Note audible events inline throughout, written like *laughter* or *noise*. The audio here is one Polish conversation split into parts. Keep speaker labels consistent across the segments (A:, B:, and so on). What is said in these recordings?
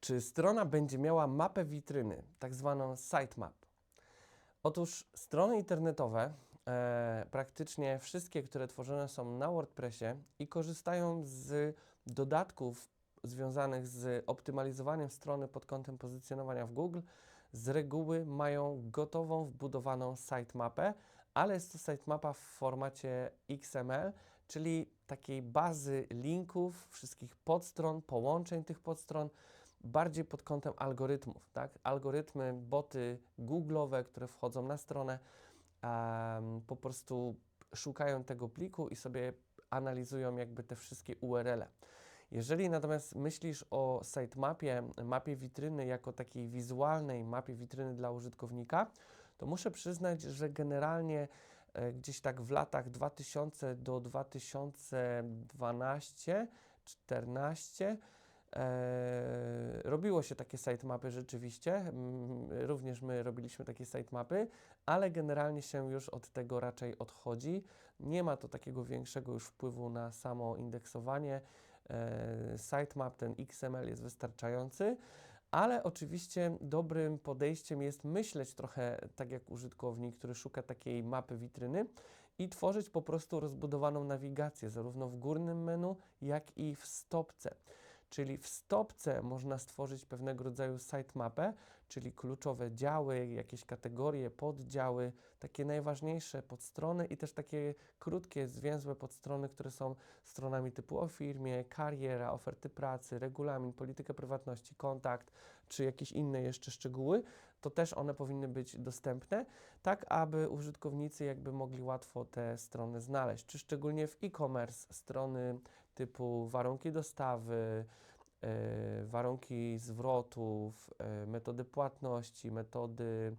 A: Czy strona będzie miała mapę witryny, tak zwaną sitemap? Otóż strony internetowe, e, praktycznie wszystkie, które tworzone są na WordPressie i korzystają z dodatków związanych z optymalizowaniem strony pod kątem pozycjonowania w Google, z reguły mają gotową, wbudowaną sitemapę, ale jest to sitemapa w formacie XML, czyli takiej bazy linków, wszystkich podstron, połączeń tych podstron, bardziej pod kątem algorytmów, tak? Algorytmy, boty Google'owe, które wchodzą na stronę, em, po prostu szukają tego pliku i sobie analizują jakby te wszystkie URL-e. Jeżeli natomiast myślisz o sitemapie, mapie witryny jako takiej wizualnej mapie witryny dla użytkownika, to muszę przyznać, że generalnie e, gdzieś tak w latach 2000 do 2012, 14 E, robiło się takie sitemapy rzeczywiście, również my robiliśmy takie sitemapy, ale generalnie się już od tego raczej odchodzi. Nie ma to takiego większego już wpływu na samo indeksowanie. E, sitemap, ten XML jest wystarczający, ale oczywiście dobrym podejściem jest myśleć trochę tak jak użytkownik, który szuka takiej mapy witryny i tworzyć po prostu rozbudowaną nawigację, zarówno w górnym menu, jak i w stopce. Czyli w stopce można stworzyć pewnego rodzaju sitemapę, czyli kluczowe działy, jakieś kategorie, poddziały, takie najważniejsze podstrony i też takie krótkie, zwięzłe podstrony, które są stronami typu o firmie, kariera, oferty pracy, regulamin, politykę prywatności, kontakt, czy jakieś inne jeszcze szczegóły, to też one powinny być dostępne, tak aby użytkownicy jakby mogli łatwo te strony znaleźć, czy szczególnie w e-commerce strony typu warunki dostawy, e, warunki zwrotów, e, metody płatności, metody.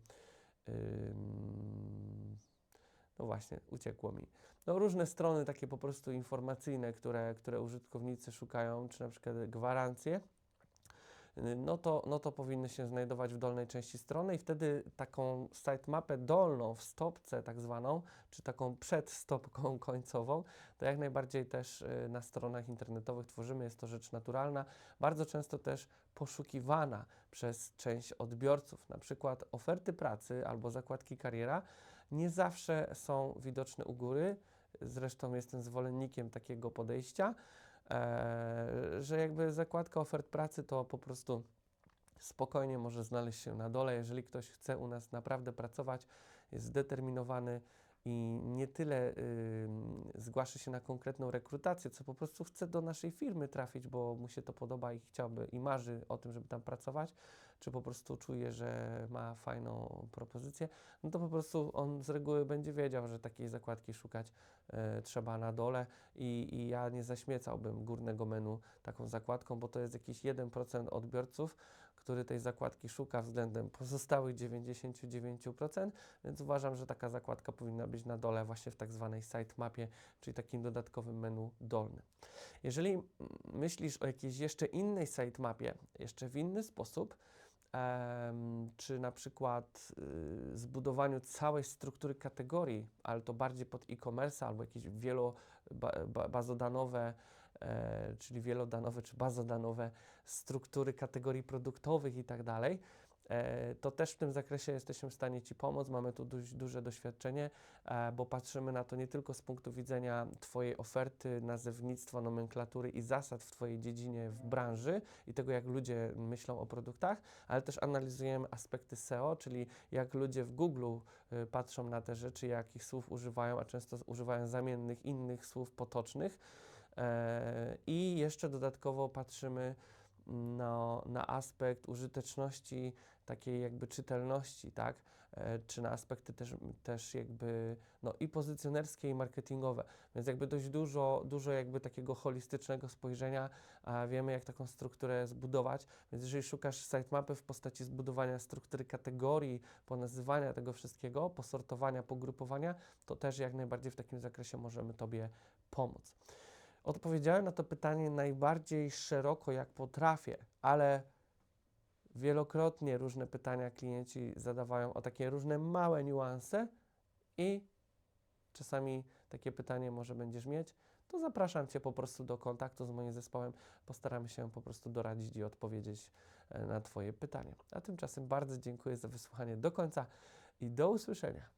A: No właśnie, uciekło mi. No różne strony takie po prostu informacyjne, które, które użytkownicy szukają, czy na przykład gwarancje no to, no to powinny się znajdować w dolnej części strony i wtedy taką sitemapę dolną w stopce tak zwaną, czy taką przed stopką *laughs* końcową, to jak najbardziej też y, na stronach internetowych tworzymy, jest to rzecz naturalna, bardzo często też poszukiwana przez część odbiorców, na przykład oferty pracy albo zakładki kariera nie zawsze są widoczne u góry, zresztą jestem zwolennikiem takiego podejścia, E, że jakby zakładka ofert pracy to po prostu spokojnie może znaleźć się na dole. Jeżeli ktoś chce u nas naprawdę pracować, jest zdeterminowany, i nie tyle y, zgłasza się na konkretną rekrutację, co po prostu chce do naszej firmy trafić, bo mu się to podoba i chciałby i marzy o tym, żeby tam pracować, czy po prostu czuje, że ma fajną propozycję, no to po prostu on z reguły będzie wiedział, że takiej zakładki szukać y, trzeba na dole i, i ja nie zaśmiecałbym górnego menu taką zakładką, bo to jest jakiś 1% odbiorców, który tej zakładki szuka względem pozostałych 99%, więc uważam, że taka zakładka powinna być na dole właśnie w tak zwanej sitemapie, czyli takim dodatkowym menu dolnym. Jeżeli myślisz o jakiejś jeszcze innej sitemapie, jeszcze w inny sposób, czy na przykład y, zbudowaniu całej struktury kategorii, ale to bardziej pod e-commerce albo jakieś wielobazodanowe, e, czyli wielodanowe czy bazodanowe struktury kategorii produktowych i tak dalej, to też w tym zakresie jesteśmy w stanie Ci pomóc. Mamy tu duże doświadczenie, e, bo patrzymy na to nie tylko z punktu widzenia Twojej oferty, nazewnictwa, nomenklatury i zasad w Twojej dziedzinie, w branży i tego, jak ludzie myślą o produktach, ale też analizujemy aspekty SEO, czyli jak ludzie w Google y, patrzą na te rzeczy, jakich słów używają, a często używają zamiennych innych słów potocznych. E, I jeszcze dodatkowo patrzymy, na, na aspekt użyteczności, takiej jakby czytelności, tak? E, czy na aspekty też, też jakby no i pozycjonerskie i marketingowe. Więc jakby dość dużo, dużo jakby takiego holistycznego spojrzenia, a wiemy jak taką strukturę zbudować. Więc jeżeli szukasz sitemapy w postaci zbudowania struktury kategorii, ponazywania tego wszystkiego, posortowania, pogrupowania, to też jak najbardziej w takim zakresie możemy Tobie pomóc. Odpowiedziałem na to pytanie najbardziej szeroko, jak potrafię, ale wielokrotnie różne pytania klienci zadawają o takie różne małe niuanse i czasami takie pytanie może będziesz mieć, to zapraszam Cię po prostu do kontaktu z moim zespołem. Postaramy się po prostu doradzić i odpowiedzieć e, na Twoje pytanie. A tymczasem bardzo dziękuję za wysłuchanie do końca i do usłyszenia.